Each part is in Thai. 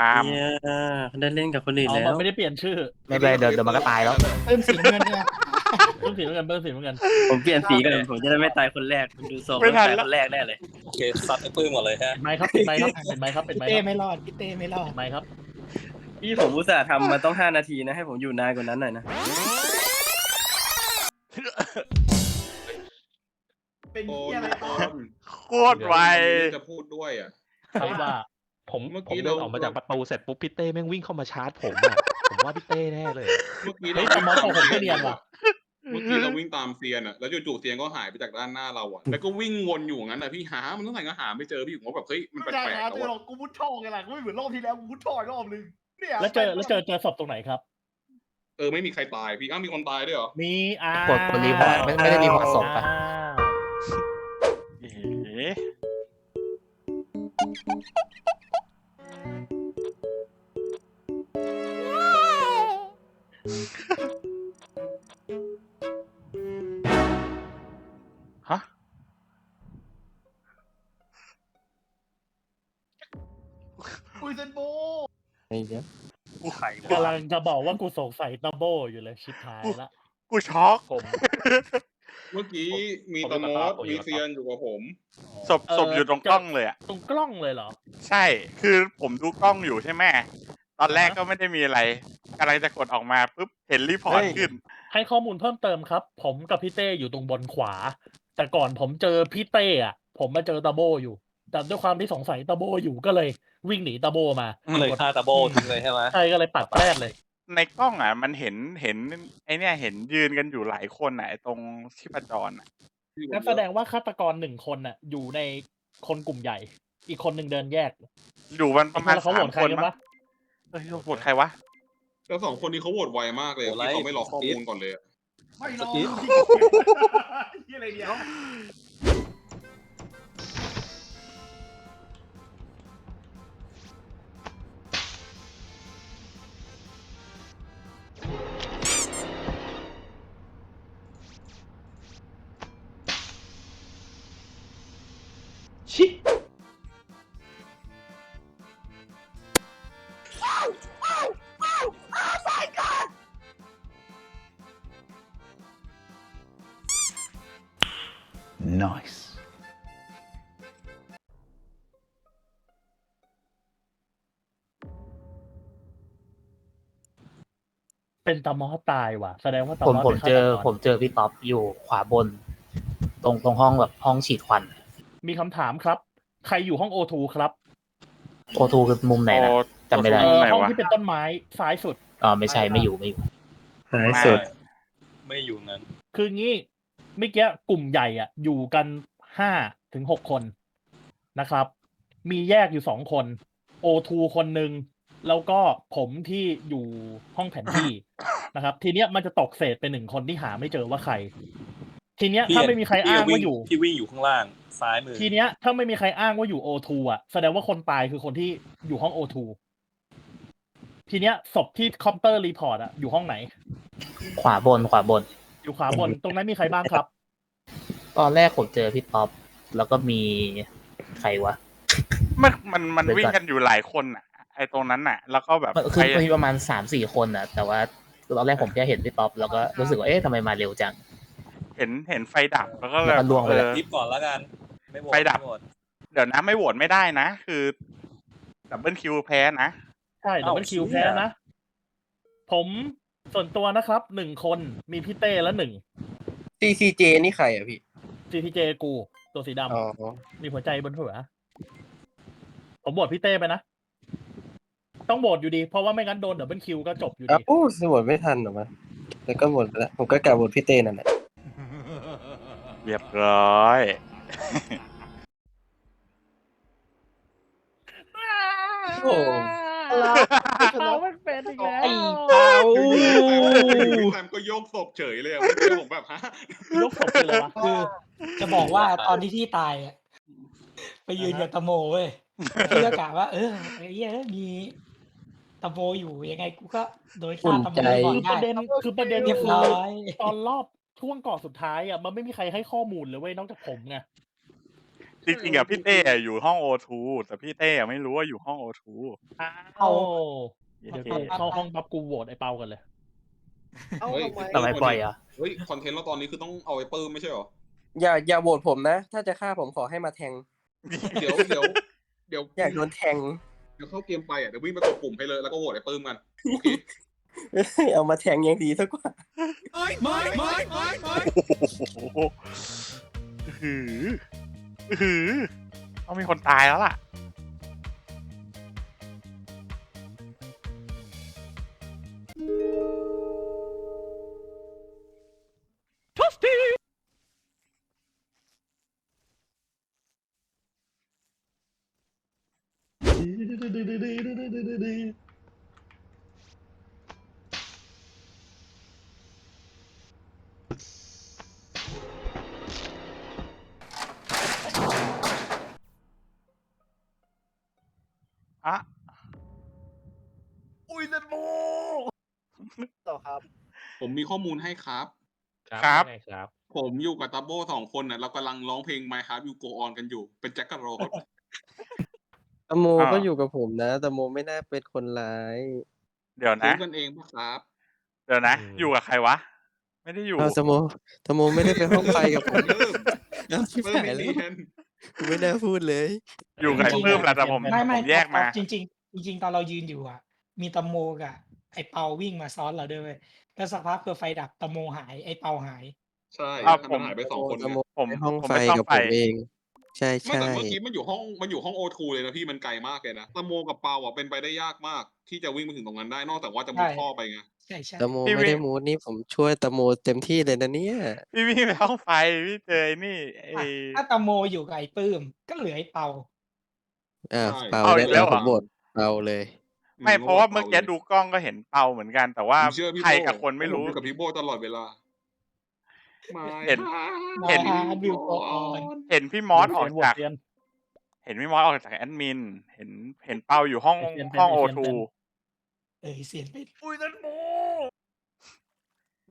ปาล์มเนี่ยได้เล่นกับคนอื่นเอาแล้มันวไม่ได้เปลี่ยนชื่อไม่เป็นไรเดี๋ยวเดี๋ยวมันก็ตายแล้ว เพิ่มสีน้ำเงินเนี่ยเพิ่มสีเหมือนกันเพิ่มสีเหมือนกันผมเปลี่ยนสีกันผมจะได้ไม่ตายคนแรกคุณดูทรงไม่ตายคนแรกแน่เลยโอเคซัดไอ้ปื้มหมดเลยฮะเป็นไหมครับเป็นไหมครับเป็นไหมครับเป็นพี่ไหมครับเต้ไม่รอดพี่เต้ไม่รอด เป็นไหมครับพี่ผมอุตส่าห์ทำมาต้องห้านาทีนะให้ผมอยู่นานกว่านั้นหน่อยนะเป็นโอ้เหี้ยอะไรยต่อโคตรไวจะพูดด้วยอะใช่ว่า ผมเมื่อผมกี้เดินเราออกมาจากประตูเสร็จปุ๊บพี่เต้แม่งวิ่งเข้ามาชาร์จผมอะผมว่าพี่เต้แน่เลย เมื่อกี้เฮ้เรายแต่มอสของผมไม่เรียนว่ะ เมื่อกี้เราวิ่งตามเซียนอะแล้วจู่ๆเซียนก็หายไปจากด้านหน้าเราอะแล้วก็วิ่งวนอยู่งั้นอะพี่หา มันต้องไหนก็หาไม่เจอพี่ผมก็แบบเฮ้ยมันแปไม่ได้ลกๆนะแต่เจอหรว่าอกกูมุดท่อไงล่ะกูไม่เหมือนรอบที่แล้วกูมุดท่ออีกรอบนึงเนี่ยแล้วเจอแล้วเจอเจอศพตรงไหนครับ เออไม่มีใครตายพี่อ้าวมีคนตายด้วยเหรอมีอ้ากดกดรีพอร์ตไม่ไม่ได้รีพอร์ตศพปะ อ้าว เอ๋ อุยเซนโบไอ้เหี้ยกูไข่กำลังจะบอกว่ากูสงสัยตัมโบอยู่เลยชิบหายละ กูช็อกผม เมื่อกี้มีผมตะเป็นโมตาดผมอยู่มีเซียนอยู่กับผม ศพศพอยู่ตรงกล้องเลยอะตรงกล้องเลยเหรอ ใช่ คือผมดูกล้องอยู่ใช่ไหมตอนแรกก็ไม่ได้มีอะไรกำลังจะกดออกมาปุ๊บเห็นรีพอร์ตขึ้น ให้ข้อมูลเพิ่มเติมครับ ผมกับพี่เต้อยู่ตรงบนขวา แต่ก่อนผมเจอพี่เต้อะผมมาเจอตาโบอยู่ แต่ด้วยความที่สงสัยตาโบอยู่ก็เลยวิ่งหนีตาโบมาก็เลยฆ่าตาโบทิ้งเลยใช่ไหมใช่ก็เลยปัดแรกเลย ในกล้องอะ มันเห็นเห็นไอเนี่ยเห็นยืนกันอยู่หลายคนอะไอ้ตรงชีพจรอะนั่นแสดงว่าฆาตกรหนึ่งคนน่ะ อยู่ในคนกลุ่มใหญ่ อีกคนหนึ่งเดินแยกอยู่มันประมาณแล้วเขาโหสาวมตใครคนกันมั้วะงเอ้ยโหวตใครวะแล้วสองคนนี้เขาโหวตไวมากเลยอะที่เขาไม่รอข้อมูลก่อนเลยอะไม่รอเหี้ยอะไรเนี่ย ชิเป็นตามอสตายว่ะ แสดงว่าตาผมมอสผมป็นฆาเจตอกรผมเจอพี่ต๊อปอยู่ขวาบน ตรงตรงห้องแบบห้องฉีดควัน มีคำถามครับ ใครอยู่ห้องโอทูครับโอทูคือมุมไหนนะโอ้จำไม่ได้ เอตรอไหนห้องวะที่เป็นต้นไม้ซ้ายสุด อ๋อไม่ใช่ไม่อยู่ไม่อยู่ หายสุด ไม่อยู่นั้นคืองี้เมื่อกี้กลุ่มใหญ่อะ อยู่กันห้าถึงหกคนนะครับ มีแยกอยู่สองคนโอทูคนหนึ่งแล้วก็ผมที่อยู่ห้องแผนที่นะครับ ทีเนี้ยมันจะตกเศษเป็นหนึ่งคนที่หาไม่เจอว่าใคร ทีเนี้ยถ้าไม่มีใครอ้างว่าอยู่ที่วิ่งอยู่ข้างล่างซ้ายมือ ทีเนี้ยถ้าไม่มีใครอ้างว่าอยู่โอทูอะแสดงว่าคนตายคือคนที่อยู่ห้องโอทูทีเนี้ยศพที่คอมเตอร์รีพอร์ตอะอยู่ห้องไหน ขวาบนขวาบน อยู่ขวาบนตรงนั้นมีใครบ้างครับ ตอนแรกผมเจอพี่ต๊อปแล้วก็มีใครวะมันมันมันเดี๋ยวก่อนวิ่งกันอยู่หลายคนอะ ไอ้ตรงนั้นอะ แล้วก็แบบคือไอ้มีประมาณสามสี่คนอะ แต่ว่าตอนแรกผมแค่เห็นพี่ต๊อปแล้วก็รู้สึกว่าเอ๊ะทำไมมาเร็วจัง เห็นเห็นไฟดับแล้วก็แล้วก็ล่วงไปเลยออ รีบก่อนแล้วกัน ไม่โหวตไฟดับ ม่โหวต เดี๋ยวนะไม่โหวตไม่ได้นะ คือดับเบิลคิวแพ้นะ ใช่ดับเบิลคิวแพ้นะ ผมส่วนตัวนะครับหนึ่งคนมีพี่เต้และหนึ่ง CCJ นี่ใครอะพี่ GTJ กูตัวสีดอ๋อำมีหัวใจบนหัวผมโหวตพี่เต้ไปนะ ต้องโหวตอยู่ดี เพราะว่าไม่งั้นโดนดับเบิลคิวก็จบอยู่อ้าดีวสวดไม่ทันเหรอวะแล้วก็หมดไปแล้ว ผมก็กล่าวบทพี่เต้นั่นแหละ เรียบร้อย โอ้เราไม่เป็นอีกแล้วอยู่ๆแซมก็โยกศพเฉยเลยอะเมื่อกี้ผมแบบฮะยกศพไปเลยวะคือ จะบอกว่าตอนที่พี่ตายอะไปยืนกับตะโมเว้ยพี่ก็กะว่า เออไอ้เหี้ยมีตะโมอยู่ยังไงกูก็โดยฆ่าตะโมก่อนคือปได้ระเด็นคือประเด็นเรียบคือร้อยตอนรอบ ช่วงก่อนสุดท้ายอะมันไม่มีใครให้ข้อมูลเลยเว้ยนอกจากผมไงจริงๆอะพี่เต้อะอยู่ห้องโอทูแต่พี่เต้อะไม่รู้ว่าอยู่ห้องโอทูอ้าเอาวเดี๋ยวกูเข้าห้องปั๊บกูโหวตไอ้เปากันเลยเฮ้ยทำไมปล่อยอะ เฮ้ยคอนเทนต์เราตอนนี้คือต้องเอาไอ้ปื้มไม่ใช่เหรอ อย่าอย่าโหวตผมนะ ถ้าจะฆ่าผมขอให้มาแทง เดี๋ยวเดี๋ยวเดี๋ยวอยากโดนแทง เดี๋ยวเข้าเกมไปอะเดี๋ยววิ่งไปกดปุ่มให้เลยแล้วก็โหวตไอ้ปื้มกันโอ เคเอามาแทงยังดีสักกว่าโอ้โหอื้อหืออื้อหือต้องมีคนตายแล้วล่ะอะ ครับ ผมมีข้อมูลให้ครับ ครับไงครับ ผมอยู่กับตับโบสองคนน่ะเรากำลังร้องเพลง My Heart Will Go On กันอยู่ เป็นแจ็คกับโรสตโมอ่า ก็อยู่กับผมนะตโมไม่น่าเป็นคนร้ายเดี๋ยวคุ้นะมกันเองปะครับ เดี๋ยวนะ อืม อยู่กับใครวะ ไม่ได้อยู่ เอาตโมตโมไม่ได้ไปห้องไฟกับผมเริ่ม เอาชิบเริ่มหายไม่แล้วเรียน กูไม่น่าพูดเลย อยู่กับไอ้เพิ่มแหละแต่ผมไม่ไม่ผมแยกมาจริงจริงๆจริง ๆ ตอนเรายืนอยู่อะ มีตะโมกับ ไอ้เปาวิ่งมาซ้อนเราด้วยเว้ยแล้วสักพักคือไฟดับตะโมหายไอ้เปาหาย ใช่อ้าวทำผมัมนหายไปสองคนตไงโมผมไปห้องผมไฟไม่ต้องกับไปผมเอง ใช่ไม่ใช่แต่เมื่อกี้มันอยู่ห้องมันอยู่ห้องโอทูเลยนะพี่มันไกลมากเลยนะตะโมกับเปาอะเป็นไปได้ยากมาก ที่จะวิ่งไปถึงตรงนั้นได้นอกจากว่าจะมุดใช่ ท่อไปไงใช่ใช่ตโมพี่ไม่ได้วิมูดนี่ผมช่วยตโมเต็มที่เลยนะเนี่ย พี่วิ่งไปห้องไฟพี่เจอไอ้นี่ไอ้อะถ้าตะโมอยู่กับไอ้ปื้มก็เหลือไอ้เปา อ่าใช่ เปาเอาได้อีกแล้แล้ววผเหรอมบทเปาเลย ไม่เพราะว่าเมื่อกี้ดูกล้องก็เห็นเปาเหมือนกัน แต่ว่าผมเชื่อพี่ใครโบกับคนไม่รู้ ผอยู่กับพี่โบตลอดเวลาเห็น My เห็น Heart Will Go On เห็นพี่มอสออกโหวตจากเซียน เห็นพี่มอสออกจากแอดมิน เห็นเห็นเปาอยู่ห้องเป็นเป็นห้องเป็โอนทูเป็น เออเสียงเป็นอุ้ยนันโม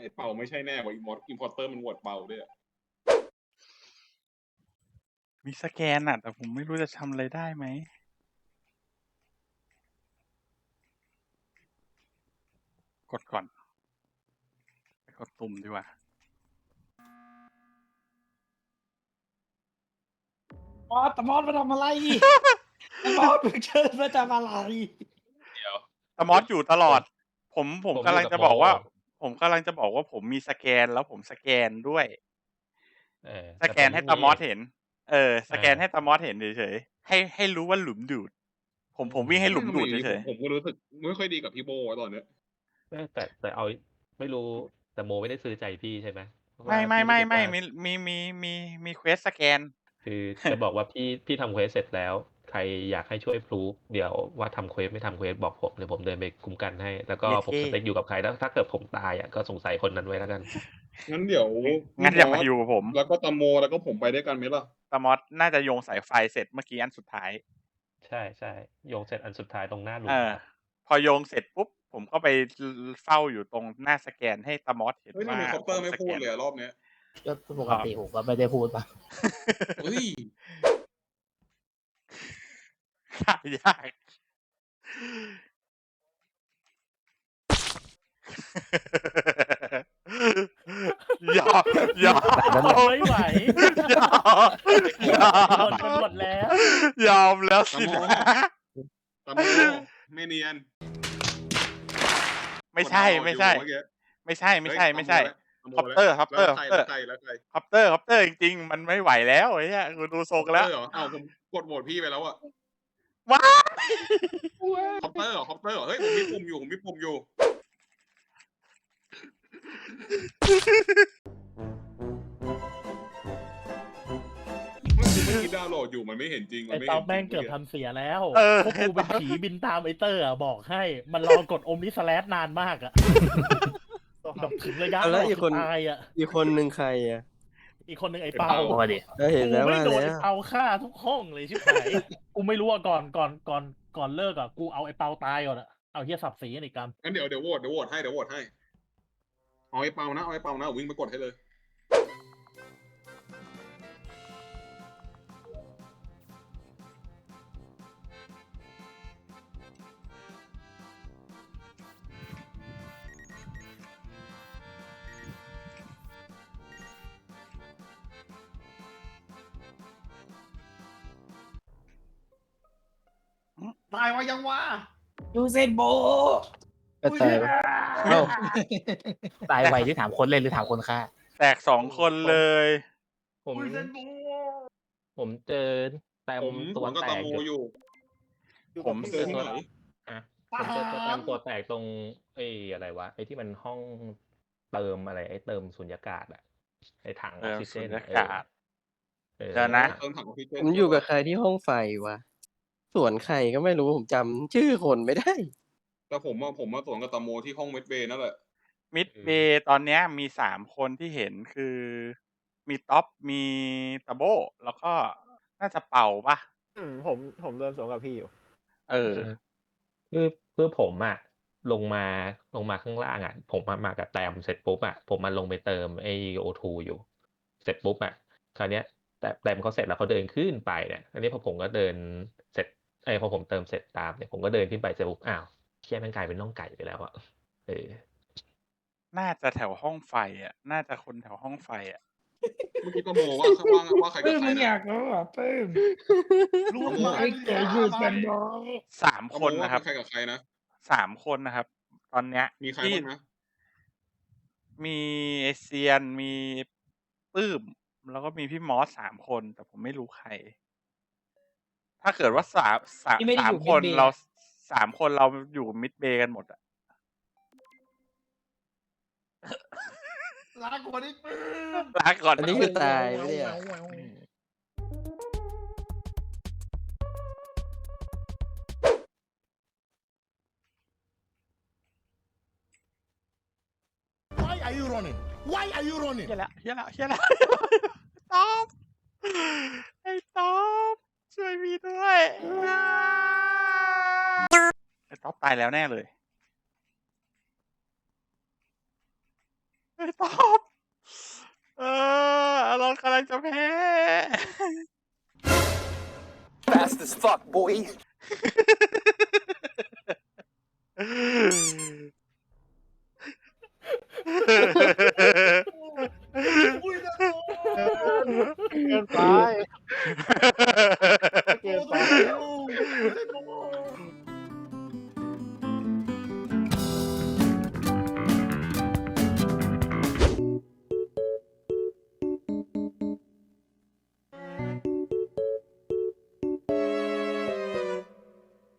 ไอ้เป่าไม่ใช่แน่ว่าอิมอิมพอร์เตอร์มันโหวตเป่าด้วยอะมีสแกนอะแต่ผมไม่รู้จะทำอะไรได้ไหม กดก่อนไปกดตุ่มดีกว่ามอสตะมอสมาทำอะไรตะมอสมึงเชิญมาทำอะไรตมอสอยู่ตลอด ผมผมผมกำลังอยู่กับจะบอกว่าโมผมกำลังจะบอกว่าผมมีสแกนแล้วผมสแกนด้วยเออสแกนให้ตามอสเห็น เออ สแกนเออให้ตามอสเห็นเฉยๆให้ให้รู้ว่าหลุมดูด ผมผมวิ่งให้หลุมดูดเฉยผมผมก็รู้สึกไม่ค่อยดีกับพี่โบอะตอนเนี้ย แต่แต่แต่เอาไม่รู้แต่โมไม่ได้ซื้อใจพี่ใช่ไหมเพราะๆว่าไม่ไม่พี่ไม่รู้สึกไม่ว่ามีมีมีมีมีเควสสแกน คือจะบอกว่าพี่พี่ทำเควสเสร็จแล้ว ใครอยากให้ช่วยพรูฟเดี๋ยวว่าทำเควสไม่ทำเควสบอกผมเดี๋ยวผมเดินไปคุ้มกันให้ แล้วก็เย้ผมสเต็กอยู่กับใครแล้วถ้าเกิดผมตายอะก็สงสัยคนนั้นไว้แล้วกันงั้นเดี๋ยวงั้นอย่ามาอยู่กับผม แล้วก็ตะโมแล้วก็ผมไปด้วยกันไหมล่ะตามอสน่าจะโยงสายไฟเสร็จเมื่อกี้อันสุดท้าย ใช่ใช่โยงเสร็จอันสุดท้ายตรงหน้าหลุมเออพอโยงเสร็จปุ๊บ ผมก็ไปเฝ้าอยู่ตรงหน้าสแกนให้ตามอสเห็นเฮ้ยทำว่าไมคอปเตอร์ผไม่สพูแกดนเลยอะรอบเนี้ยก็ปกติผมก็ไม่ได้พูดปะเฮ้ยฆ่ายากอย่าอย่าไม่ไหวอย่าอย่าหมดกันหมดแล้ว ยอมแล้วสิตะโมนะตะโมไม่เนียน ไม่ใช่ไม่ใช่กดเอาอยู่เอกี้ไม่ใช่ไม่ใช่ ไม่ใช่ตะโมคอปเตอร์แล้วคอปเตอร์แล้วใครคอปเตอร์แล้วใครแล้วใครคอปเตอร์คอปเตอร์จริงๆมันไม่ไหวแล้วไอ้เหี้ยกูดูทรงแล้วคอปเตอร์เหรออ้าวผมกดโหวตพี่ไปแล้วอะว้าคอปเตอร์เหรอคอปเตอร์เหรอเฮ้ยผมมีปุ่มอยู่ผมมีปุ่มอยู่ ดาวน์โหลดอยู่มันไม่เห็นจริงมัไอ้นไม่ตอเห็บนแม่งจริเกือบทำเสียแล้วเออ พวกกูเป็นผีบินตามไอเตอร์อะบอกให้ มันรอกดอมนิสแลสนานมากอะแบบถึงระยะเอาแล้วอีกคน ตายอะอีกคนหนึ่งใครอะอีกคนหนึ่งไอ้เปา โอ้ดิก็เห็นกูแล้วไม่ว่าโดนแล้ไอ้วเปาฆ่าทุกห้องเลยชิบหาย กูไม่รู้ว่าก่อนก่อนก่อนก่อนเลิกอะกูเอาไอ้เปาตายก่อนอะเอาเฮียสับสีกันอีกกันงั้นเดี๋ยวเดี๋ยวโหวตเดี๋ยวโหวตให้เดี๋ยวโหวตให้เอาไอ้เปานะเอาไอ้เปานะวิ่งไปกดให้เลย ตายว่ายังวะยูเซนโบก็ตายไปเอ้าตายไวที่ถามคนเล่นหรือถามคนฆ่า แตกสองคนเลย ผม อุ้ยเซนโบผมเจอแตมผมตัวผมก็แตตะกโมอยู่อยู่ ผม เจอที่ไหนอะผมเจอตัวแตมตัวแตกตรงไอ้อะไรวะไอ้ที่มันห้องเติมอะไร ไอ้เติมสุญญากาศอะไอ้ถังอเติอกมซิเจสุนญญาอะกาศเออเดี๋ยวนะเติมถังออกซิเจนผมอยู่กับใครที่ห้องไฟวะ สวนใครก็ไม่รู้ผมจำชื่อคนไม่ได้ แต่ผมว่าผมมาสวนกับตะโมที่ห้องเมดเบย์นั่นแหละ มิดเบย์ตอนเนี้ยมีสามคนที่เห็นคือ มีท็อปมีตะโบแล้วก็น่าจะเป่าปะอืมผมผมเดินสวนกับพี่อยู่ เออ คือคือผมอะลงมาลงมาข้างล่างอะผมมามากับแตมเสร็จปุ๊บอะผมมาลงไปเติมไอโอทูอยู่ เสร็จปุ๊บอะคราวเนี้ยแต่แตมเขาเสร็จแล้วเขาเดินขึ้นไปเนี่ยอันนี้พอผมก็เดินเสร็จ ไอยพอผมเติมเสร็จตามเนี่ยผมก็เดินขึ้นไปเสร็จปุ๊บอ้าวเชี่ยแมันกลายเป็นน่องไก่ไปแล้วอะเออน่าจะแถวห้องไฟอะ น่าจะคนแถวห้องไฟอะเมื่อกี้ตะโมว่าว่าว่าใครปื้กับมใครมึงอนะยากรู้เหรอะปื้มรู้โอ้ไหมโหไอ้เก๋ยูเซนโบสามตะคโมนว่านะครับใครกับใครนะ สามคนนะครับ ตอนเนี้ยมีใครที่บ้างนะ มีเอเซียนมีปื้ม แล้วก็มีพี่มอสสามคน แต่ผมไม่รู้ใคร ถ้าเกิดว่าสามสามที่ไม่ได้สาอมยู่คนมิดเบย์เราสามคนเราอยู่มิดเบย์กันหมดอะลาก่อนไอ้ปื้มลาก่อนอันนี้คือตายไม่ได้อะ Why are you running Why are you running เฮียละเฮียละเฮียละตอบไอ้ตอบช่วยมีด้ ท็อปตายแล้วแน่เลยไอ้ตอปเออเรากำลังจะแพ้ Fast as fuck, boy.